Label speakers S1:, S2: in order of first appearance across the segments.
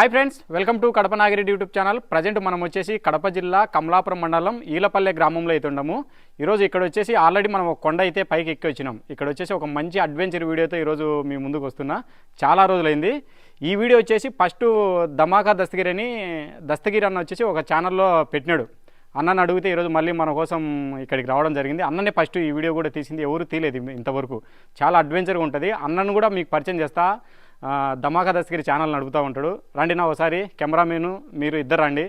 S1: Hi friends welcome to Kadapa Nagireddy YouTube channel present మనం వచ్చేసి కడప జిల్లా కమలాపురం మండలం ఈలపల్లె గ్రామంలో అయితే ఉండము ఈరోజు ఇక్కడ వచ్చేసి ఆల్రెడీ మనం ఒక కొండ అయితే పైకి ఎక్కి వచ్చినాం. ఇక్కడ వచ్చేసి ఒక మంచి అడ్వెంచర్ వీడియోతో ఈరోజు మీ ముందుకు వస్తున్నా. చాలా రోజులైంది. ఈ వీడియో వచ్చేసి ఫస్ట్ ధమాకా దస్తగిరి అని దస్తగిరి అన్న వచ్చేసి ఒక ఛానల్లో పెట్టినాడు. అన్నని అడిగితే ఈరోజు మళ్ళీ మన కోసం ఇక్కడికి రావడం జరిగింది. అన్ననే ఫస్ట్ ఈ వీడియో కూడా తీసింది. ఎవరు తీయలేదు ఇంతవరకు. చాలా అడ్వెంచర్గా ఉంటుంది. అన్నను కూడా మీకు పరిచయం చేస్తా. ధమాకా దస్తగిరి ఛానల్ నడుపుతూ ఉంటాడు. రండి నా ఒకసారి కెమెరామెన్ మీరు ఇద్దరు రండి.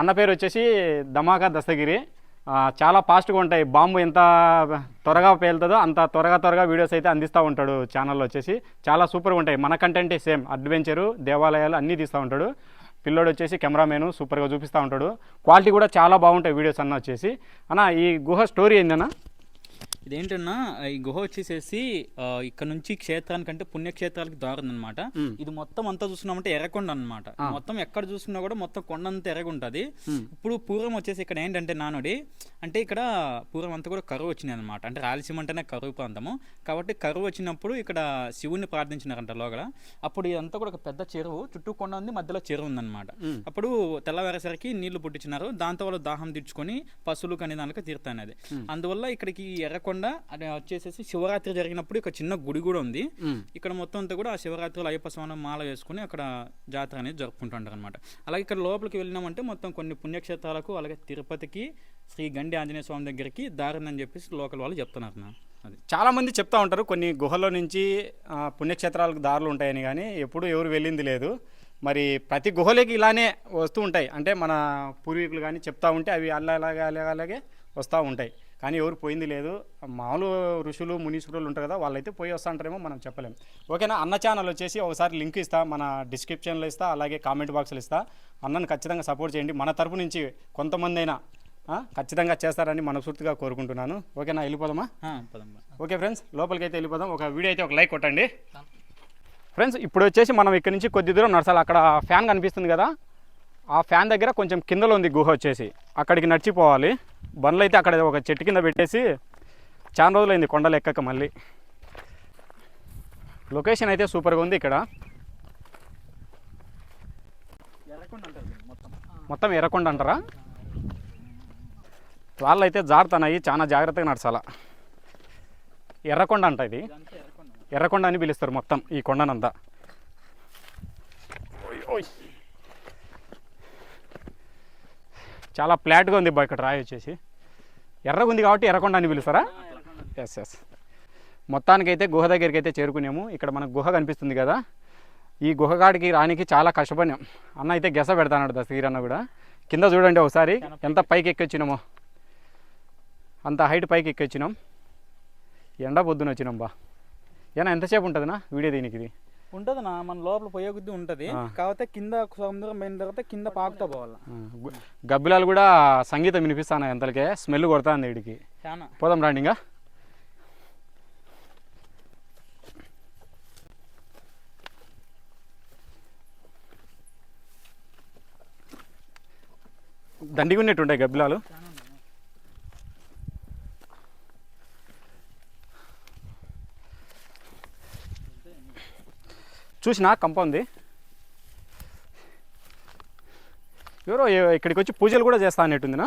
S1: అన్న పేరు వచ్చేసి ధమాకా దస్తగిరి చాలా ఫాస్ట్గా ఉంటాయి. బాంబు ఎంత త్వరగా పేలుతుందో అంత త్వరగా త్వరగా వీడియోస్ అయితే అందిస్తూ ఉంటాడు ఛానల్లో వచ్చేసి. చాలా సూపర్గా ఉంటాయి. మన కంటెంటే సేమ్. అడ్వెంచరు దేవాలయాలు అన్నీ తీస్తూ ఉంటాడు. పిల్లోడు వచ్చేసి కెమెరామెన్ సూపర్గా చూపిస్తూ ఉంటాడు. క్వాలిటీ కూడా చాలా బాగుంటాయి వీడియోస్ అన్న వచ్చేసి. అన్న ఈ గుహ స్టోరీ ఏందన్నా?
S2: ఇదేంటన్నా ఈ గుహ వచ్చేసేసి ఇక్కడ నుంచి క్షేత్రానికంటే పుణ్యక్షేత్రాలకి దారుంది అనమాట ఇది మొత్తం అంతా చూస్తున్నామంటే ఎర్రకొండ అన్నమాట మొత్తం ఎక్కడ చూసుకున్నా కూడా మొత్తం కొండ అంతా ఎర్రగుంటది ఇప్పుడు పూర్వం వచ్చేసి ఇక్కడ ఏంటంటే నానుడి అంటే ఇక్కడ పూర్వం అంతా కూడా కరువు వచ్చినాయి అనమాట అంటే రాయలసీమ అంటేనే కరువు ప్రాంతము. కాబట్టి కరువు వచ్చినప్పుడు ఇక్కడ శివుణ్ణి ప్రార్థించినారంట లోగడ అప్పుడు ఇదంతా కూడా ఒక పెద్ద చెరువు చుట్టూ కొండ ఉంది మధ్యలో చెరువు ఉందన్నమాట. అప్పుడు తెల్లవారేసరికి నీళ్ళు పుట్టించినారు. దాంతో వాళ్ళు దాహం తీర్చుకొని పశువులు కనే దానికి తీరుతానది అందువల్ల ఇక్కడికి ఈ ఎర్రకొండ అది వచ్చేసేసి శివరాత్రి జరిగినప్పుడు ఒక చిన్న గుడి కూడా ఉంది. ఇక్కడ మొత్తం అంతా కూడా ఆ శివరాత్రిలో అయ్యప్ప స్వామి మాల వేసుకుని అక్కడ జాతర అనేది జరుపుకుంటుంటారు అనమాట అలాగే ఇక్కడ లోపలికి వెళ్ళినామంటే మొత్తం కొన్ని పుణ్యక్షేత్రాలకు అలాగే తిరుపతికి శ్రీ గండి ఆంజనేయ స్వామి దగ్గరికి దారిని చెప్పేసి లోకల్ వాళ్ళు చెప్తున్నారు నా అది
S1: చాలా మంది చెప్తా ఉంటారు కొన్ని గుహల్లో నుంచి పుణ్యక్షేత్రాలకు దారులు ఉంటాయని కానీ ఎప్పుడు ఎవరు వెళ్ళింది లేదు. మరి ప్రతి గుహలోకి ఇలానే వస్తూ ఉంటాయి. అంటే మన పూర్వీకులు కానీ చెప్తా ఉంటే అవి అలా అలాగే అలాగే అలాగే వస్తూ ఉంటాయి. కానీ ఎవరు పోయింది లేదు. మామూలు ఋషులు మునీశ్వరులు ఉంటారు కదా వాళ్ళైతే పోయి వస్తూ ఉంటారేమో మనం చెప్పలేం. ఓకేనా? అన్న ఛానల్ వచ్చేసి ఒకసారి లింక్ ఇస్తా మన డిస్క్రిప్షన్లో ఇస్తా అలాగే కామెంట్ బాక్స్లో ఇస్తా. అన్నను ఖచ్చితంగా సపోర్ట్ చేయండి. మన తరపు నుంచి కొంతమంది అయినా ఖచ్చితంగా చేస్తారని మనస్ఫూర్తిగా కోరుకుంటున్నాను. ఓకేనా? వెళ్ళిపోదామా? ఓకే ఫ్రెండ్స్ లోపలికి అయితే వెళ్ళిపోదాం. ఒక వీడియో అయితే ఒక లైక్ కొట్టండి. ఫ్రెండ్స్ ఇప్పుడు వచ్చేసి మనం ఇక్కడ నుంచి కొద్ది దూరం నడచాలి. అక్కడ ఫ్యాన్ కనిపిస్తుంది కదా. ఆ ఫ్యాన్ దగ్గర కొంచెం కిందలో ఉంది గుహ వచ్చేసి. అక్కడికి నడిచిపోవాలి. బండ్లు అయితే అక్కడ ఒక చెట్టు కింద పెట్టేసి చాలా రోజులైంది కొండలు ఎక్కక మళ్ళీ. లొకేషన్ అయితే సూపర్గా ఉంది ఇక్కడ. మొత్తం ఎర్రకొండ అంటారా? వాళ్ళు అయితే జారుతున్నాయి చాలా జాగ్రత్తగా నడచాలా. ఎర్రకొండ అంట ఇది. ఎర్రకొండ అని పిలుస్తారు మొత్తం ఈ కొండనంతా ఓయ్, ఓయ్. చాలా ఫ్లాట్గా ఉంది బా ఇక్కడ రాయి వచ్చేసి. ఎర్రగా ఉంది కాబట్టి ఎర్రకొండ అని పిలుస్తారా? ఎస్ ఎస్ మొత్తానికైతే గుహ దగ్గరికి అయితే చేరుకున్నాము ఇక్కడ మనకు గుహ కనిపిస్తుంది కదా. ఈ గుహగాడికి రానికి చాలా కష్టపడినాం. అన్న అయితే గెస పెడతాడు దస్తగిరి అన్న కూడా. కింద చూడండి ఒకసారి ఎంత పైకి ఎక్కొచ్చినామో. అంత హైట్ పైకి ఎక్కొచ్చినాం. ఎండ పొద్దున వచ్చినాం బా. ఏనా ఎంతసేపు ఉంటుందినా వీడియో దీనికి ఇది
S2: ఉంటది నా మన లోపల పోయే కొద్ది ఉంటది. కాకపోతే కింద సముద్రం పోయిన తర్వాత కింద పాకుతా పోవాల.
S1: గబ్బిలాలు కూడా సంగీతం వినిపిస్తాను ఎంతలకే స్మెల్ కొడుతుంది వీడికి
S2: చాలా
S1: పోదాం రాండి ఇంకా దండిగా ఉన్నట్టుంటాయి గబ్బిలాలు చూసినా కంప ఉంది. ఎవరో ఇక్కడికి వచ్చి పూజలు కూడా చేస్తా అన్నట్టుందినా?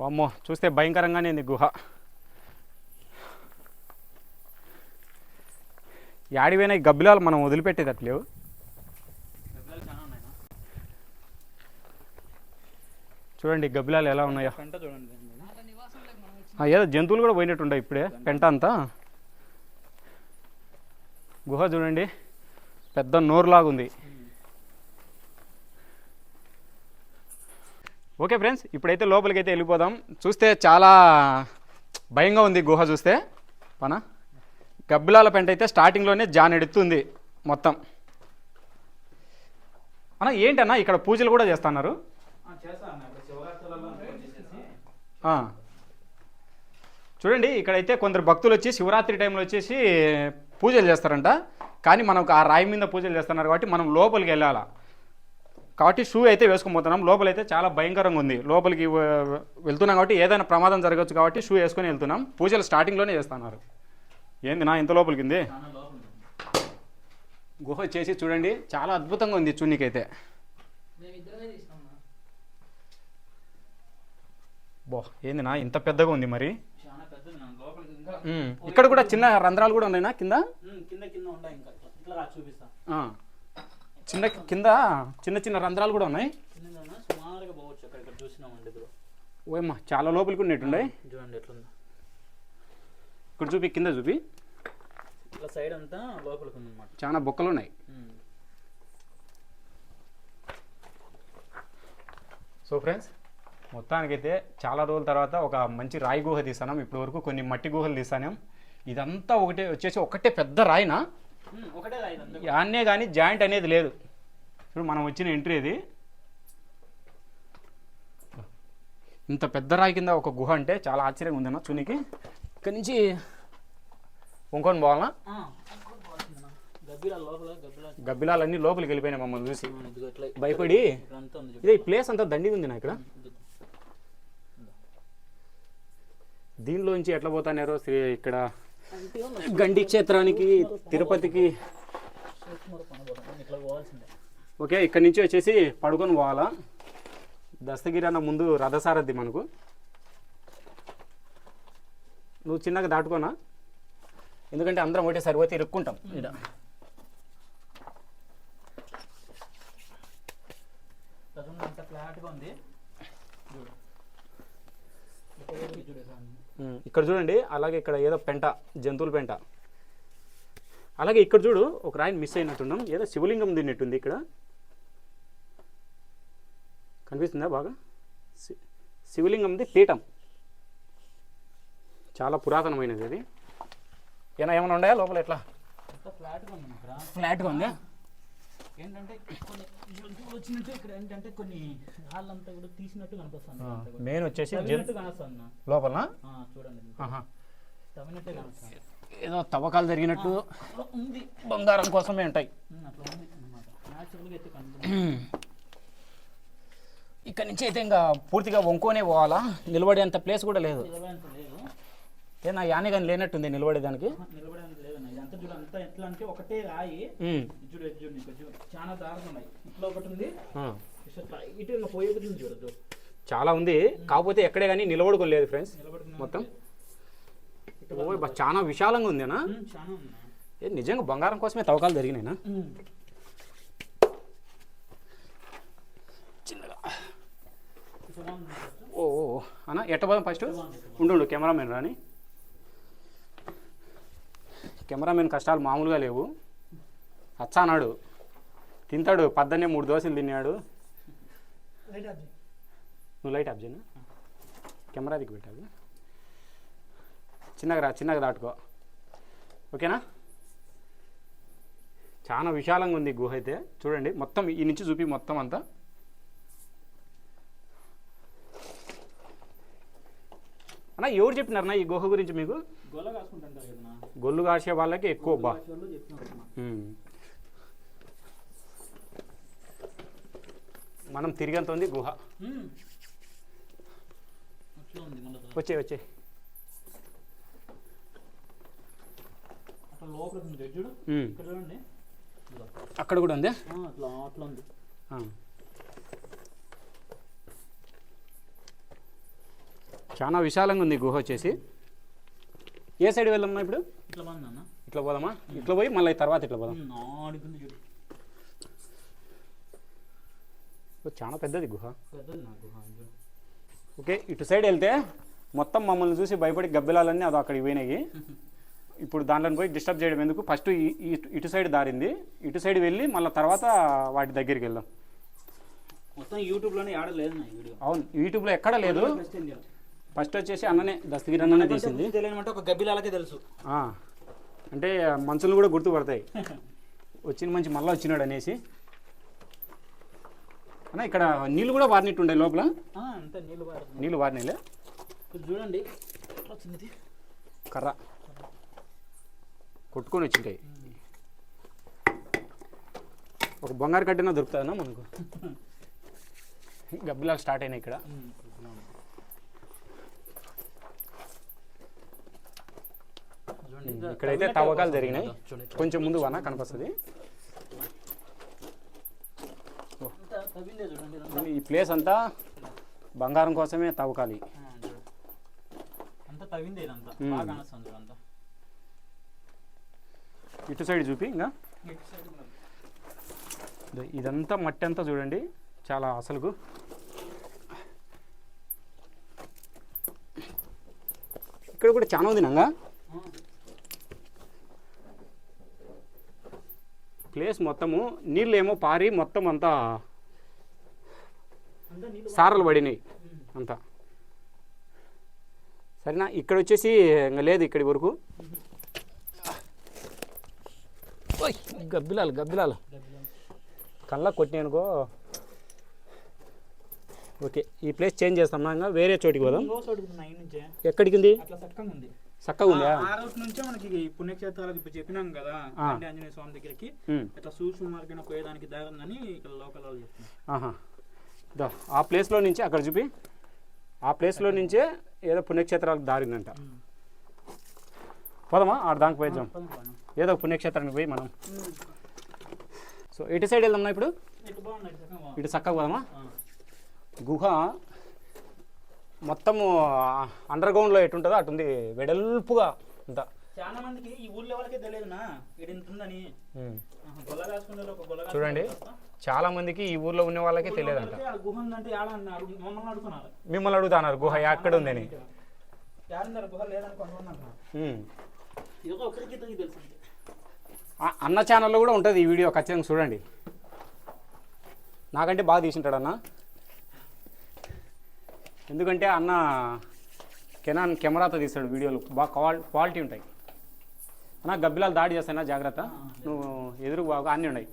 S1: వామ్మో చూస్తే భయంకరంగానే ఉంది గుహ. యాడివైనా ఈ గబ్బిలాలు మనం వదిలిపెట్టేటట్లేవు. చూడండి గబ్బిలాలు ఎలా ఉన్నాయో.
S2: చూడండి.
S1: ఏదో జంతువులు కూడా పోయినట్టుండే ఇప్పుడే పెంట అంతా. గుహ చూడండి పెద్ద నోరులాగుంది. ఓకే ఫ్రెండ్స్ ఇప్పుడైతే లోపలికి అయితే వెళ్ళిపోదాం. చూస్తే చాలా భయంగా ఉంది గుహ చూస్తే. పనా? గబ్బిలాల పెంట అయితే స్టార్టింగ్లోనే జాన్ ఎడుతుంది మొత్తం. అన్న ఏంటన్నా ఇక్కడ పూజలు కూడా చేస్తున్నారు. చూడండి ఇక్కడైతే కొందరు భక్తులు వచ్చి శివరాత్రి టైంలో వచ్చేసి పూజలు చేస్తారంట. కానీ మనకు ఆ రాయి మీద పూజలు చేస్తున్నారు కాబట్టి మనం లోపలికి వెళ్ళాలా. కాబట్టి షూ అయితే వేసుకుపోతున్నాం లోపలైతే చాలా భయంకరంగా ఉంది. లోపలికి వెళ్తున్నాం కాబట్టి ఏదైనా ప్రమాదం జరగచ్చు కాబట్టి షూ వేసుకొని వెళ్తున్నాం. పూజలు స్టార్టింగ్లోనే చేస్తున్నారు. ఏంది నా ఇంత లోపలికింది? గుహ చేసి చూడండి. చాలా అద్భుతంగా ఉంది చున్నీకైతే బో ఏంది నా ఇంత పెద్దగా ఉంది మరి
S2: చాలా పెద్దది నా లోపలికి ఇంకా
S1: ఉమ్, ఇక్కడ కూడా చిన్న రంధ్రాలు కూడా ఉన్నాయినా? కింద?
S2: కింద కింద ఉంటాయి ఇంకా. ఇట్లా. చూపిస్తా.
S1: ఆ. చిన్న కింద చిన్న చిన్న రంధ్రాలు కూడా ఉన్నాయి?
S2: సుమారుగా పోవచ్చు అక్కడ ఇక్కడ చూసినామండి ఇప్పుడు
S1: ఓయమ్మా చాలా లోపలికి ఉన్నట్టుండే
S2: చూడండి ఎట్లుందో.
S1: ఇక్కడ చూపి కింద చూపి.
S2: ఇట్లా సైడ్ అంతా లోపలికి ఉందన్నమాట.
S1: చాలా బొక్కలు ఉన్నాయి. సో ఫ్రెండ్స్ మొత్తానికైతే చాలా రోజుల తర్వాత ఒక మంచి రాయి గుహ తీసాం ఇప్పటి వరకు కొన్ని మట్టి గుహలు తీసాం ఇదంతా ఒకటే వచ్చేసి ఒకటే పెద్ద రాయినా? యాన్నే కానీ జాయింట్ అనేది లేదు. ఇప్పుడు మనం వచ్చిన ఎంట్రీ ఇది. ఇంత పెద్ద రాయి కింద ఒక గుహ అంటే చాలా ఆశ్చర్యంగా ఉందన్న చునికి. ఇక్కడి నుంచి
S2: లోపల గబ్బిలా
S1: గబ్బిలాలన్నీ లోపలికి వెళ్ళిపోయినాయి మమ్మల్ని చూసి. భయపడి. ఇదే ఈ ప్లేస్ అంతా దండిగా ఉంది నా ఇక్కడ. దీనిలోంచి ఎట్లా పోతానారో శ్రీ ఇక్కడ గండి క్షేత్రానికి తిరుపతికి. ఓకే ఇక్కడి నుంచి వచ్చేసి పడుకొని పోవాలా? దస్తగిరి అన్న ముందు రథసారథి మనకు. నువ్వు చిన్నగా దాటుకోనా? ఎందుకంటే అందరం ఒకటే సరిపోతే ఇరుక్కుంటాం. ఈడ
S2: ప్రజెంట్ అంతా ఫ్లాట్గా ఉంది చూడు ఇక్కడ వరకు చూడు ఎట్లా ఉంది.
S1: ఉమ్, ఇక్కడ చూడండి అలాగే ఇక్కడ ఏదో పెంట జంతువుల పెంట. అలాగే ఇక్కడ చూడు ఒక రాయిని మిస్ అయినట్టున్నాం. ఏదో శివలింగం తిన్నట్టుంది ఇక్కడ. కనిపిస్తుందా బాగా? శి- శివలింగంది పీఠం. చాలా పురాతనమైనది అది. ఏనా ఏమైనా ఉన్నాయా లోపల ఎట్లా?
S2: ఫ్లాట్గా ఉంది ఇక్కడ.
S1: ఫ్లాట్గా ఉందా?
S2: ఏంటంటే జంతువులు వచ్చినట్టు ఇక్కడ ఏంటంటే కొన్ని రాళ్ళంతా కూడా తీసినట్టు కనిపిస్తుంది.
S1: మెయిన్ వచ్చేసి. లోపల
S2: చూడండి. తవ్వినట్టే
S1: ఏదో తవ్వకాలు జరిగినట్టు
S2: ఉంది.
S1: బంగారం కోసమే ఉంటాయి ఇక్కడ నుంచి అయితే ఇంకా పూర్తిగా వంకోనే పోవాలా? నిలబడేంత ప్లేస్ కూడా లేదు. నా యానే కానీ లేనట్టుంది నిలబడేదానికి.
S2: చూడు అంతా ఎట్లా అంటే ఒకటే రాయి. చూడు చూడు చాలా దారులు ఉన్నాయి ఇట్లా ఒకటి ఉంది. ఇట్లా
S1: చాలా ఉంది. కాకపోతే ఎక్కడే కానీ నిలబడుకోలేదు ఫ్రెండ్స్
S2: నిలబడుకున్నా
S1: మొత్తం. చాలా విశాలంగా ఉందేనా? ఏ నిజంగా బంగారం కోసమే తవ్వకాలు జరిగినాయినా? చిన్నగా. ఓ ఓ. అన్న ఎట్ట పోదాం ఫస్ట్ ఉండు కెమెరామెన్ రాని. కెమెరామెన్ కష్టాలు మామూలుగా లేవు. అచ్చా అన్నాడు. తింటాడు పద్దనే మూడు దోశలు తిన్నాడు. నువ్వు లైట్ ఆఫ్ చేయనా? కెమెరా దిక్కు పెట్టాలి. చిన్నగా రా చిన్నగా దాటుకో. ఓకేనా? చాలా విశాలంగా ఉంది గుహ అయితే. చూడండి మొత్తం ఈ నుంచి చూపి మొత్తం అంతా. అన్న ఎవరు చెప్పినారన్నా ఈ గుహ గురించి మీకు?
S2: గొల్లు
S1: కాసే వాళ్ళకి ఎక్కువ బా
S2: వాళ్ళు చెప్తున్నారు
S1: ఉమ్. మనం తిరిగేంత ఉంది గుహ. వచ్చే వచ్చే. అక్కడ కూడా ఉంది. చాలా విశాలంగా ఉంది గుహ వచ్చేసి. ఏ సైడ్ వెళ్ళమ్మా ఇప్పుడు?
S2: ఇట్లా
S1: పోదామా? ఇట్లా పోయి మళ్ళీ తర్వాత ఇట్లా పోదాం
S2: నాడుకుంది చూడు
S1: ఓ, చాలా పెద్దది గుహ. ఓకే ఇటు సైడ్ వెళ్తే మొత్తం మమ్మల్ని చూసి భయపడి గబ్బిలాలన్నీ అది అక్కడికి పోయినాయి. ఇప్పుడు దాంట్లో పోయి డిస్టర్బ్ చేయడం ఎందుకు? ఫస్ట్ ఇటు సైడ్ దారింది. ఇటు సైడ్ వెళ్ళి మళ్ళీ తర్వాత వాటి దగ్గరికి వెళ్దాం.
S2: మొత్తం యూట్యూబ్లోనే ఆడలేదు నా ఈ వీడియో.
S1: అవును యూట్యూబ్లో ఎక్కడ లేదు.
S2: ఫస్ట్
S1: వచ్చేసి అన్ననే దస్తగిరి అన్ననే తీసింది.
S2: ఒక గబ్బిలాలకే తెలుసు.
S1: అంటే మనుషులు కూడా గుర్తుపడతాయి. వచ్చిన మంచి మళ్ళీ వచ్చినాడు అనేసి. అన్న ఇక్కడ నీళ్ళు కూడా వారినట్టుండే లోపల?
S2: ఆ, అంతా నీళ్ళు ఇప్పుడు చూడండి. వచ్చింది?
S1: కర్ర. కొట్టుకొని వచ్చింటాయి. ఒక బంగారు కట్టినా దొరుకుతుందన్నా మనకు? గబ్బిలాలు స్టార్ట్ అయినాయి ఇక్కడ. ఇక్కడైతే తవ్వకాలు జరిగినాయి. కొంచెం ముందు వాన కనిపిస్తుంది
S2: అంతా తవ్విందే చూడండి ఇదంతా.
S1: ఈ ప్లేస్ అంతా బంగారం కోసమే తవ్వకాలి. ఇటు సైడ్ చూపి ఇంకా. ఇదంతా మట్టి అంతా చూడండి. చాలా అసలుకు ఇక్కడ కూడా చాలా ఉంది నంగా. ప్లేస్ మొత్తము నీళ్ళు ఏమో పారి మొత్తం అంతా సారలు పడినాయి. అంతా. సరేనా? ఇక్కడ వచ్చేసి ఇంకా లేదు ఇక్కడి వరకు. ఓయ్, గబ్బిలాలు గబ్బిలాలు. కళ్ళ కొట్టినానుకో ఓకే ఈ ప్లేస్ చేంజ్ చేస్తాం. ఇంకా వేరే చోటికి పోదాం. ఎక్కడికి ఉంది.
S2: చక్కగా ఉంది? ఆ రూట్ నుంచే మనకి పుణ్యక్షేత్రాలకు ఇప్పుడు చెప్పినాం కదా. అంటే ఆంజనేయ స్వామి దగ్గరికి. ఇట్లా సూక్ష్మ మార్గం పోయేదానికి దారి ఉందని ఇక్కడ లోకల్ వాళ్ళు చెప్తున్నారు.
S1: ఆహా. దా ఆ ప్లేస్లో నుంచి అక్కడ చూపి. ఆ ప్లేస్లో నుంచే ఏదో పుణ్యక్షేత్రాలకు దారిందంట. పోదామా? ఆడ దానికి పోయిద్దాం. ఏదో పుణ్యక్షేత్రానికి పోయి మనం. సో ఇటు సైడ్ వెళ్దాం ఇప్పుడు?
S2: ఇటు చక్కగా
S1: పోదామా. గుహ మొత్తము అండర్ గ్రౌండ్లో ఎటుంటుందో అటుంది వెడల్పుగా అంతా
S2: చాలా మందికి ఈ ఊళ్ళో వాళ్ళకే తెలియదునా ఉందని గొల్ల కాసుకునే ఒక గొల్ల
S1: చూడండి చాలా మందికి ఈ ఊర్లో ఉన్న వాళ్ళకే తెలియదంట
S2: ఆ గుహ ఉందంటే ఏడ అన్నారు మమ్మల్ని అడుగుతున్నారు
S1: మిమ్మల్ని అడుగుతున్నారు గుహ ఎక్కడ ఉందని
S2: యాడున్నారు గుహ లేదని కొంతమంది. ఇది ఒకరికి తెలుసు
S1: అన్న ఛానల్లో కూడా ఉంటుంది ఈ వీడియో ఖచ్చితంగా చూడండి నాకంటే బాగా తీసింటాడు అన్న ఎందుకంటే అన్న కెనాన్ కెమెరాతో తీస్తాడు వీడియోలు బాగా క్వాల్ క్వాలిటీ ఉంటాయి అన్న గబ్బిలాలు దాడి చేస్తాయినా జాగ్రత్త. నువ్వు ఎదురు బాగు అన్నీ ఉన్నాయి.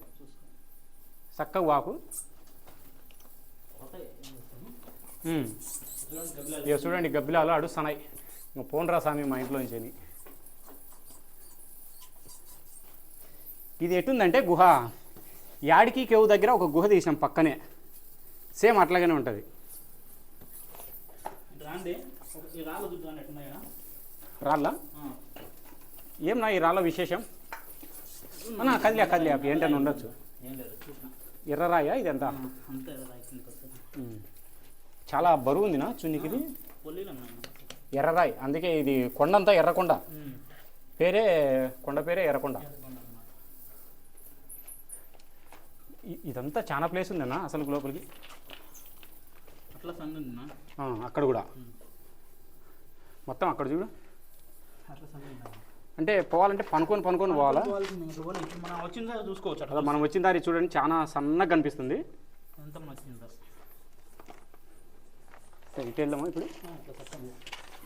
S1: చక్కగా వాకు. ఇక చూడండి గబ్బిలాలు అడుస్తున్నాయి. ఇంకా పోన్రా స్వామి మా ఇంట్లోంచి అని. ఇది ఎటుందంటే గుహ. యాడికి కేవు దగ్గర ఒక గుహ తీసాం పక్కనే. సేమ్ అట్లాగనే ఉంటుంది.
S2: రాళ్ళు చూద్దాం ఎట్టున్నాయా
S1: రాళ్ళ ఏం నా ఈ రాళ్ళ విశేషం? అన్నా కదిలే కదిలే అవి ఏంటని ఉండొచ్చు. ఎర్రరాయ ఇదంతా. చాలా బరువు ఉందినా చున్నికి ఎర్రరాయి. అందుకే ఇది కొండంతా ఎర్రకొండ. పేరే కొండ పేరే ఎర్రకొండ. ఇదంతా చాలా ప్లేస్ ఉందన్నా అసలు లోపలికి? అక్కడ కూడా. మొత్తం అక్కడ చూడు. అంటే పోవాలంటే పనుకొని పనుకొని పోవాలా?
S2: మనం వచ్చిన చూసుకోవచ్చు అట్లా.
S1: మనం వచ్చిన దారి చూడండి చాలా సన్నగా కనిపిస్తుంది.
S2: ఎంత సార్?
S1: సరే, ఇటు వెళ్దామా ఇప్పుడు?
S2: అట్లా చక్కగా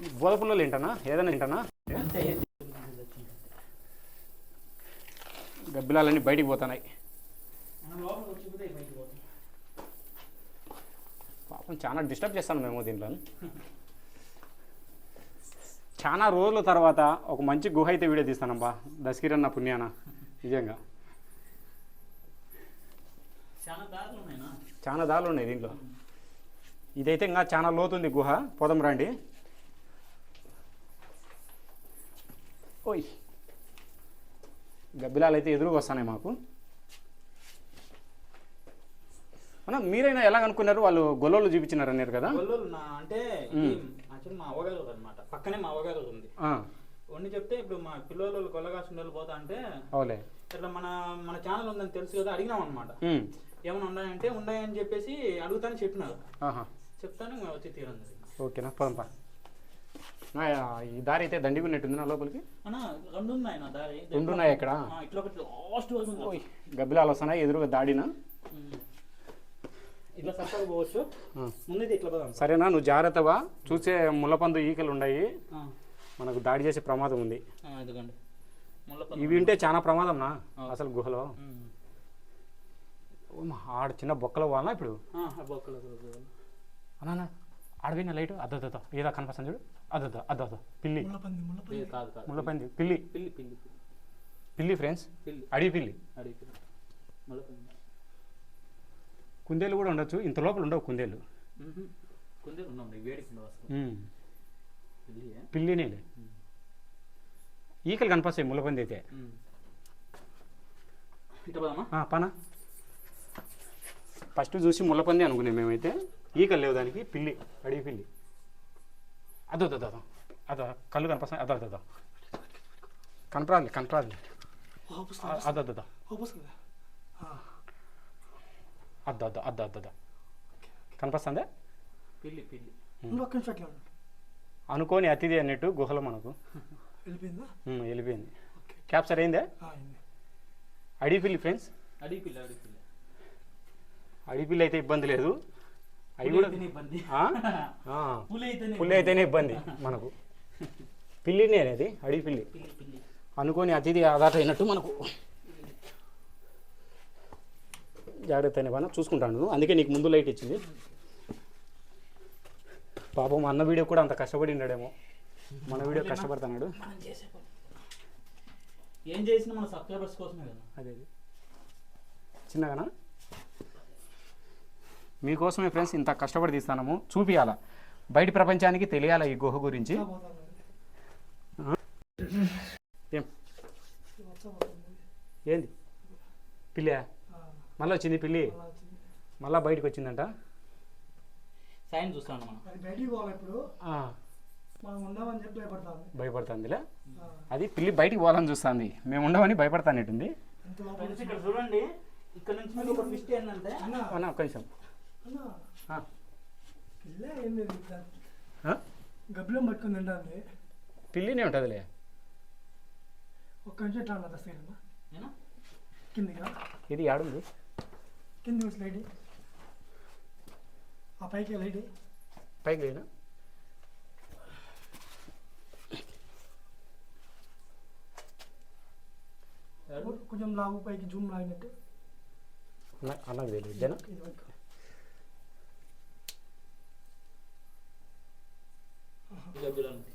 S1: ఈ బోధ పుల్లలు ఏంటన్నా? ఏదైనా ఏంటన్నా?
S2: అంతే
S1: గబ్బిలాలన్నీ బయటికి పోతున్నాయి. పాపం చాలా డిస్టర్బ్ చేస్తాను మేము దీంట్లో చాలా రోజుల తర్వాత ఒక మంచి గుహ అయితే వీడియో తీస్తానబ్బా. దశకిరన్న పుణ్యాన. నిజంగా.
S2: చాలా దారులు
S1: ఉన్నాయి దీంట్లో. ఇదైతే ఇంకా చాలా లోతుంది గుహ. పోదాం రండి. ఓయ్. గబ్బిలాలు అయితే ఎదురుగా వస్తున్నాయి మాకు. అన్న మీరైనా ఎలా అనుకున్నారు? వాళ్ళు గొల్లోళ్ళు చూపించినారు అన్నారు కదా?
S2: గొల్లలు అంటే యాక్చువల్ మా అవ్వగారు అనమాట పక్కనే మా అవ్వగారు ఉంది. వండి చెప్తే ఇప్పుడు మా పిల్లలు కొల్లగాసుండలు పోతా అంటే
S1: అవులే.
S2: ఇట్లా మన మన ఛానల్ ఉందని తెలుసు కదా అడిగినాం అనమాట ఏమైనా ఉన్నాయంటే ఉన్నాయని చెప్పేసి అడుగుతానని చెప్పినారు.
S1: ఆహా.
S2: చెప్తాను వచ్చి తీరం.
S1: ఓకేనా పోదాం పా. ఆ, ఈ దారి అయితే దండిగా ఉన్నట్టుంది నా లోపలికి
S2: అన్న రెండు ఉన్నాయి నా దారి
S1: రెండు ఉన్నాయి ఇక్కడ? గబ్బిలాలు వస్తున్నాయి ఎదురుగా దాడిన.
S2: ఇట్లా చక్కగా పోవచ్చు. ముందు ఇట్లా పోదాం.
S1: సరేనా? నువ్వు జాగ్రత్తగా చూసే ముళ్ళపందు ఈకలు ఉన్నాయి. మనకు దాడి చేసే ప్రమాదం ఉంది. ఇవి ఉంటే చాలా ప్రమాదం నా అసలు గుహలో. ఆడ చిన్న బొక్కలో వాళ్ళ ఇప్పుడు. అన్నా ఆడపోయిన లైట్? అద్దొద్ద ఏదో కనిపిస్తుంది చూడు. అద్దొద్ద అద్దొద్ద పిల్లి.
S2: ఇది కాదు కాదు.
S1: ముళ్ళపంది. పిల్లి.
S2: పిల్లి పిల్లి
S1: ఫ్రెండ్స్
S2: పిల్లి
S1: అడవి పిల్లి.
S2: అడిగి పిల్లి.
S1: కుందేలు కూడా ఉండొచ్చు. ఇంత లోపల ఉండవు కుందేలు. పిల్లినేలే ఈకలు కనిపిస్తాయి ముళ్ళపంది అయితే. పనా? ఫస్ట్ చూసి ముళ్ళపంది అనుకున్నాం మేమైతే. ఈకలు లేవు దానికి పిల్లి అడవి పిల్లి. అదో అదో అదో అదో. కళ్ళు కనిపిస్తాయి అదో అదో అదో. కనపరాలి కనపరాలి అదో అదో అదో. అద్దు అద్దు అద్దు అద్దు అద్దు. కనిపిస్తుందే
S2: పిల్లి పిల్లి.
S3: నిమిషం.
S1: అనుకోని అతిథి అన్నట్టు గుహలో మనకు.
S3: వెళ్ళిపోయిందా?
S1: క్యాప్చర్ అయిందే?
S3: అయింది.
S1: అడవి పిల్లి ఫ్రెండ్స్.
S2: పిల్లి పిల్లి.
S1: అడవి పిల్లి అయితే ఇబ్బంది లేదు. అవి కూడా.
S2: పులి అయితేనే
S1: ఇబ్బంది. మనకు. పిల్లినే అనేది అడవి పిల్లి.
S2: పిల్లి పిల్లి.
S1: అనుకోని అతిథి ఆదాట అయినట్టు మనకు. జాగ్రత్త అయిన చూసుకుంటాను. అందుకే నీకు ముందు లైట్ ఇచ్చింది. పాపం అన్న వీడియో కూడా అంత కష్టపడి ఉన్నాడేమో. మన వీడియో కష్టపడుతున్నాడు.
S2: ఏం చేసినా మన సబ్స్క్రైబర్స్ కోసమే కదా.
S1: అదే. చిన్నగానా? మీకోసమే ఫ్రెండ్స్ ఇంత కష్టపడి తీస్తాము చూపియాల? బయట ప్రపంచానికి తెలియాల ఈ గుహ గురించి? ఏంది? పిల్లి? మళ్ళీ వచ్చింది పిల్లి మళ్ళీ బయటకు వచ్చిందంట?
S2: సాయం చూస్తాను మనం.
S3: అది బయటికి పోవాలి ఇప్పుడు?
S1: ఆ,
S3: మనం ఉన్నామని చెప్పి భయపడతాను
S1: భయపడుతుందిలే? అది పిల్లి బయటికి పోవాలని చూస్తుంది. మేము ఉండమని
S2: ఫ్రెండ్స్ ఇక్కడ చూడండి. ఇక్కడ నుంచి మీకు ఒక ట్విస్ట్ ఏంటంటే
S3: అన్న. ఇట్లా
S1: ఆ?
S3: గబ్బిలం పట్టుకుని తింటాంది.
S1: పిల్లినే ఉంటుందిలే.
S3: ఒక్క నిమిషం ఇట్లా
S2: ఏనా?
S3: కిందిగా
S1: ఇది ఆడుంది
S3: కింది లైట్ ఆ పైకి లైట్
S1: పైకి లేనా
S3: కొంచెం లాగు పైకి జూమ్ లాగినట్టు.
S1: అన్న అన్నకు తెలియదు జన
S3: ఇది పట్టుకో
S2: ఇది వద్దురా ఉంది.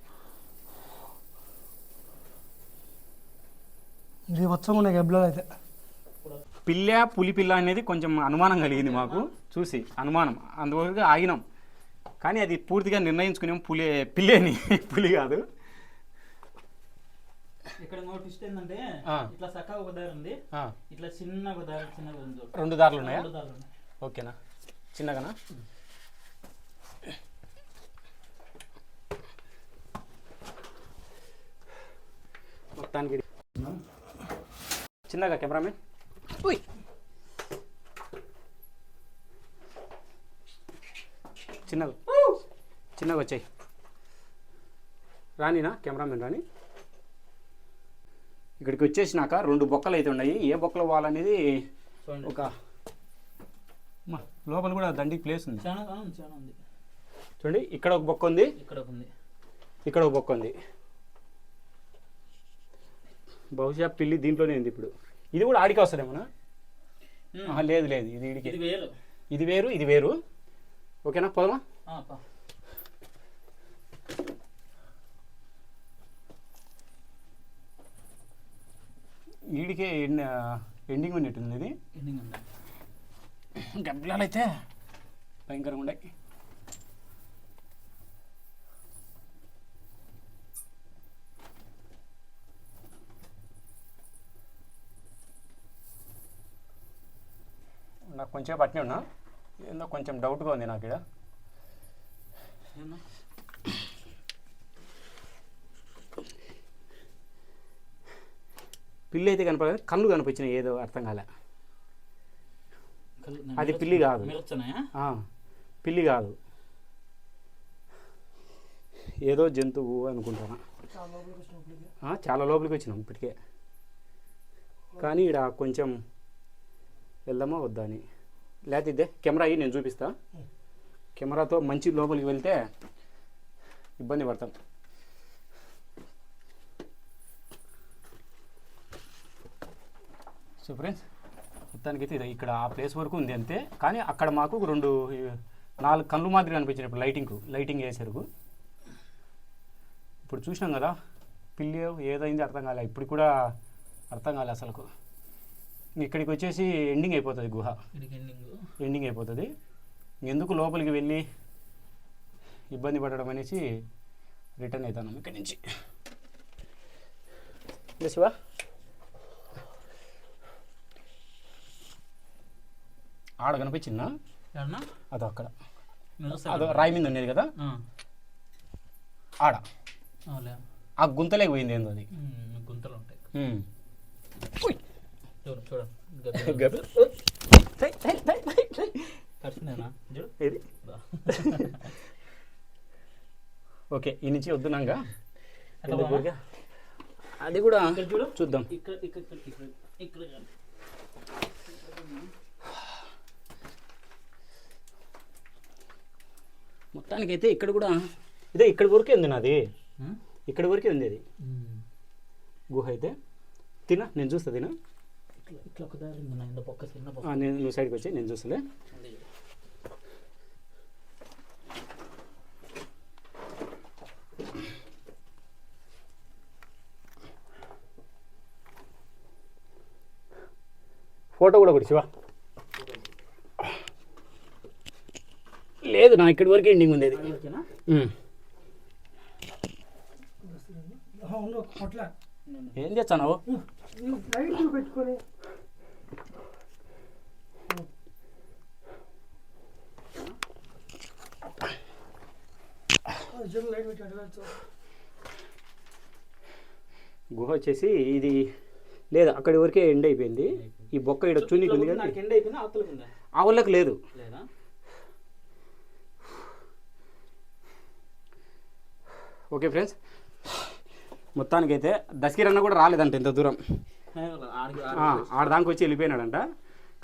S3: ఇది వచ్చం ఉన్నాయి గబ్బిలాలు అయితే.
S1: పిల్ల పులి పిల్ల అనేది కొంచెం అనుమానం కలిగింది మాకు. చూసి అనుమానం. అందువల్ల ఆగినాం. కానీ అది పూర్తిగా నిర్ణయించుకున్నాం పులి పిల్లేని పులి కాదు.
S2: ఇక్కడ ఇంకో ట్విస్ట్ ఏంటంటే. ఇట్లా చక్కగా ఒక దారి ఉంది. ఇట్లా చిన్న ఒక దారి చూడు.
S1: రెండు దారులు ఉన్నాయా. ఓకేనా? చిన్నగానా? మొత్తానికి. చిన్నగా కెమెరామెన్? ఉయ్ చిన్నగా. చిన్నగా వచ్చాయి. రానినా కెమెరామెన్ రాని ఇక్కడికి వచ్చేసినాక రెండు బొక్కలు అయితే ఉన్నాయి. ఏ బొక్కలు
S2: చూడండి.
S1: ఒక లోపల కూడా దండికి ప్లేస్ ఉంది. చూడండి ఇక్కడ ఒక బొక్క ఉంది.
S2: ఇక్కడ ఒక ఉంది.
S1: ఇక్కడ ఒక బొక్క ఉంది. బహుశా పిల్లి దీంట్లోనే ఉంది ఇప్పుడు. ఇది కూడా ఆడికి వస్తుందేమోనా లేదు లేదు ఇది
S2: ఇది వేలు
S1: ఇది వేరు ఇది వేరు. ఓకేనా పోదమా?
S2: పా.
S1: ఈడికే ఎండింగ్ ఉన్నట్టుంది ఇది.
S2: ఎండింగ్ ఉంది.
S1: గబ్బిలాలు అయితే భయంకరంగా ఉన్నాయి నాకు కొంచెం పట్టిన ఉన్నా. ఏందో కొంచెం డౌట్గా ఉంది నాకు ఇక్కడ? పిల్లి అయితే కనపడలేదు కళ్ళు కనిపించినాయి ఏదో అర్థం కాలే. అది పిల్లి కాదు. పిల్లి కాదు. ఏదో జంతువు అనుకుంటాను.
S3: చాలా లోపలికి
S1: వచ్చినాం ఇప్పటికే. కానీ ఇక్కడ కొంచెం వెళ్దామా వద్దా అని. లేకపోతే ఇదే. కెమెరా అయ్యి నేను చూపిస్తా. కెమెరాతో మంచి లోపలికి వెళ్తే ఇబ్బంది పడతాం. సో ఫ్రెండ్స్ మొత్తానికి అయితే ఇది ఇక్కడ ఆ ప్లేస్ వరకు ఉంది అంతే. కానీ అక్కడ మాకు రెండు నాలుగు కళ్ళు మాదిరి అనిపించింది ఇప్పుడు లైటింగ్ లైటింగ్ వేసారు ఇప్పుడు చూసినాం కదా పిల్లి ఏదైంది అర్థం కాలే. ఇప్పుడు కూడా అర్థం కాలే అసలుకు. ఇక్కడికి వచ్చేసి ఎండింగ్ అయిపోతుంది గుహ. ఎండింగ్ అయిపోతుంది. ఎందుకు లోపలికి వెళ్ళి ఇబ్బంది పడడం అనేసి రిటర్న్ అవుతాను ఇక్కడి నుంచి. శివ. ఆడ కనిపించిందా? అదో అక్కడ. అదో రాయి మీద ఉండేది కదా? ఆడ.
S2: అవులే.
S1: ఆ గుంతలేకి పోయింది ఏందో అది.
S2: గుంతలు ఉంటాయి. చూడు. చూడు
S1: ఓకే ఈ నుంచి వద్దునాగా? అది కూడా
S2: ఇక్కడ చూడు.
S1: చూద్దాం.
S2: ఇక్కడ ఇక్కడ ఇక్కడ ఇక్కడ
S1: కూడా ఇదే ఇక్కడ వరకే ఉంది నాది. ఇక్కడ వరకే ఉంది అది. గుహ అయితే. తినా నేను చూస్తా తినా. నేను నువ్వు సైడ్కి వచ్చి నేను చూస్తలే.
S2: ఉంది.
S1: ఫోటో కూడా శివ. లేదు నా ఇక్కడి వరకు ఎండింగ్ ఉంది ఏం చేస్తావు
S3: ఈ లైట్ పెట్టుకొని జల్ లైట్ పెట్టి
S1: గుహ వచ్చేసి ఇది లేదు అక్కడి వరకే ఎండ్ అయిపోయింది. ఈ బొక్క ఇక్కడ చూనికి ఉంది కానీ
S2: నాకు ఎండ్ అయిపోయిందా అవతలకి ఉందా?
S1: ఆ వాళ్ళకి లేదు. ఓకే ఫ్రెండ్స్ మొత్తానికైతే దశకిరన్న కూడా రాలేదంట ఇంత దూరం. ఆడదానికి వచ్చి. వెళ్ళిపోయినాడంట.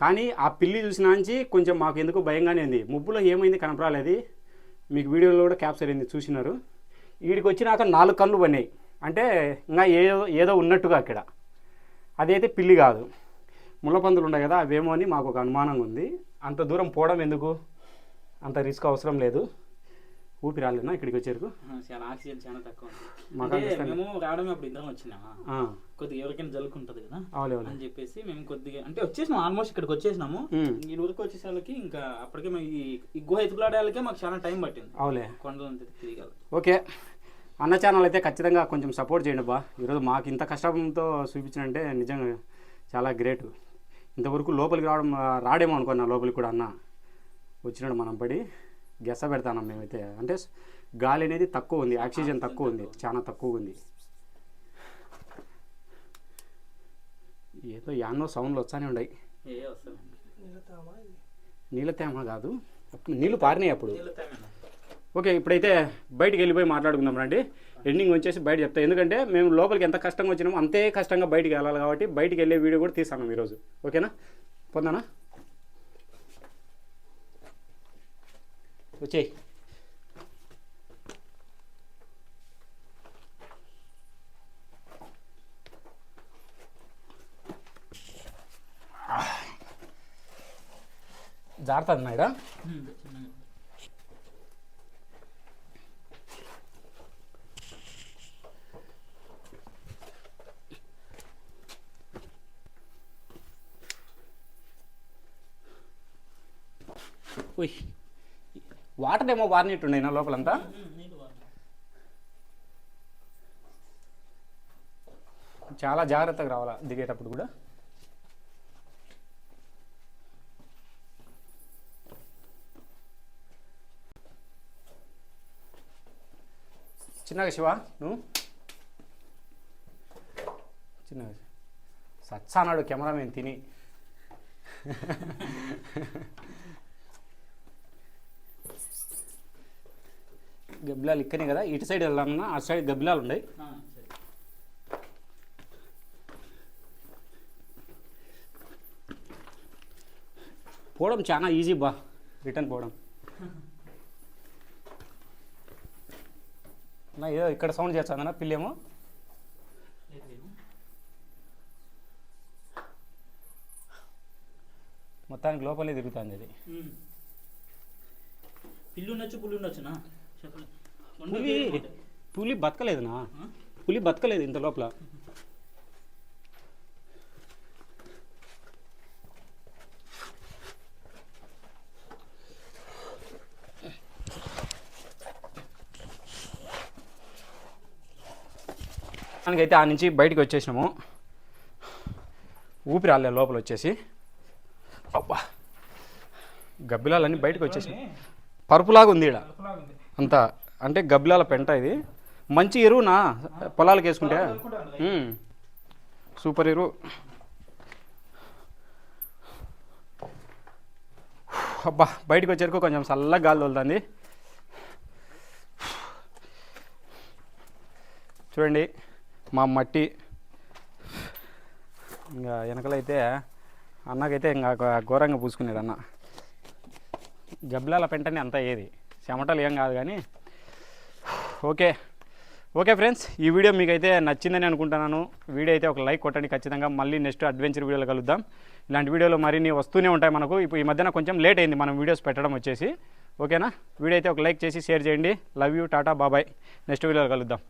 S1: కానీ ఆ పిల్లి చూసినాంచి కొంచెం మాకు ఎందుకు భయంగానే ఉంది. ముబ్బులో ఏమైంది కనపరాలేదు. మీకు వీడియోలో కూడా క్యాప్చర్ అయింది చూసినారు. వీడికి వచ్చినాక నాలుగు కళ్ళు పడినాయి. అంటే ఇంకా ఏదో ఏదో ఉన్నట్టుగా అక్కడ. అదైతే పిల్లి కాదు. ముళ్ళపందులు ఉన్నాయి కదా అవేమో అని మాకు ఒక అనుమానంగా ఉంది. అంత దూరం పోవడం ఎందుకు? అంత రిస్క్ అవసరం లేదు. ఊపి రాలేనా ఇక్కడికి వచ్చేరకు?
S2: ఆ, చాలా ఆక్సిజన్ చాలా తక్కువ
S1: మాకు.
S2: మేము అప్పుడు ఇద్దరం వచ్చినామా?
S1: ఆ,
S2: కొద్దిగా ఎవరికైనా జలుకుంటది కదా
S1: అవులే అవులే
S2: అని చెప్పేసి మేము కొద్దిగా అంటే వచ్చేసినాం ఆల్మోస్ట్ ఇక్కడికి వచ్చేసినాము. ఈ ఊరికి వచ్చేసరికి ఇంకా అప్పటికే మేము ఈ ఈ గుహ ఎత్తుకులాడాలకే మాకు చాలా టైం పట్టింది.
S1: అవులే
S2: కొండలంతా తిరగాలి.
S1: ఓకే. అన్న ఛానల్ అయితే ఖచ్చితంగా కొంచెం సపోర్ట్ చేయండి బా. ఈరోజు మాకు ఇంత కష్టంతో చూపించినంటే నిజంగా చాలా గ్రేట్ ఇంతవరకు లోపలికి రావడం రాడేమో అనుకున్నా లోపలికి కూడా అన్న. వచ్చినాడు మనం పడి గెస్స పెడతాను మేమైతే. అంటే గాలి అనేది తక్కువ ఉంది ఆక్సిజన్ తక్కువ ఉంది. చాలా తక్కువ ఉంది. ఏదో యాన్నో సౌండ్లు వస్తానే ఉన్నాయి నీళ్ళ తేమ కాదు. అప్పుడు నీళ్ళు పారినాయి అప్పుడు. ఓకే ఇప్పుడైతే బయటికి వెళ్ళిపోయి మాట్లాడుకుందాం రండి. ఎండింగ్ వచ్చేసి బయట చెప్తా. ఎందుకంటే మేము లోపలికి ఎంత కష్టంగా వచ్చినామో అంతే కష్టంగా బయటికి వెళ్ళాలి కాబట్టి బయటికి వెళ్ళే వీడియో కూడా తీస్తాను ఈరోజు. ఓకేనా? పొందానా? వచ్చేయి. జారుతుంది మేడం. ఉయ్. వాటర్ ఏమో వారినట్టుండే నా లోపలంతా. చాలా జాగ్రత్తగా రావాలా దిగేటప్పుడు కూడా? చిన్నగా శివ నువ్వు? చిన్నగా సచ్చానాడు కెమెరామెన్ తిని. గబ్బిలాలు ఇక్కనే కదా? ఇటు సైడ్ వెళ్ళాలన్నా అటు సైడ్ గబ్బిలాలు ఉన్నాయి. పోవడం చాలా ఈజీ బా. రిటర్న్ పోవడం. నా ఏదో ఇక్కడ సౌండ్ చేస్తుందన్నా పిల్లేమో. మొత్తానికి లోపలే తిరుగుతుంది అది
S2: పిల్లి ఉండొచ్చు పుల్లి ఉండొచ్చునా
S1: పులి పులి బతకలేదునా? పులి బతకలేదు ఇంత లోపల. అయితే ఆ నుంచి బయటికి వచ్చేసినాము. ఊపిరి రాలే లోపల వచ్చేసి. అబ్బా! గబ్బిలాలన్నీ బయటకు వచ్చేసినాయి. పరుపులాగా ఉంది ఇక్కడ అంతా అంటే గబ్బిలాల పెంట ఇది. మంచి ఎరువునా పొలాలకు వేసుకుంటే. సూపర్ ఎరువు. అబ్బా! బయటకు వచ్చేరకు కొంచెం చల్లగా గాలి తోలుతుంది చూడండి. మా మట్టి. ఇంకా వెనకలైతే అన్నకైతే ఇంకా ఘోరంగా పూసుకునేది అన్న. జబ్లాల పెంటనే అంతా ఏది చెమటలు ఏం కాదు కానీ. ఓకే. ఓకే ఫ్రెండ్స్ ఈ వీడియో మీకైతే నచ్చిందని అనుకుంటున్నాను. వీడియో అయితే ఒక లైక్ కొట్టండి ఖచ్చితంగా. మళ్ళీ నెక్స్ట్ అడ్వెంచర్ వీడియోలో కలుద్దాం. ఇలాంటి వీడియోలు మరిన్ని వస్తూనే ఉంటాయి మనకు. ఇప్పుడు ఈ మధ్యన కొంచెం లేట్ అయింది మనం వీడియోస్ పెట్టడం వచ్చేసి. ఓకేనా? వీడియో అయితే ఒక లైక్ చేసి షేర్ చేయండి. లవ్ యూ టాటా బాబాయ్. నెక్స్ట్ వీడియోలో కలుద్దాం.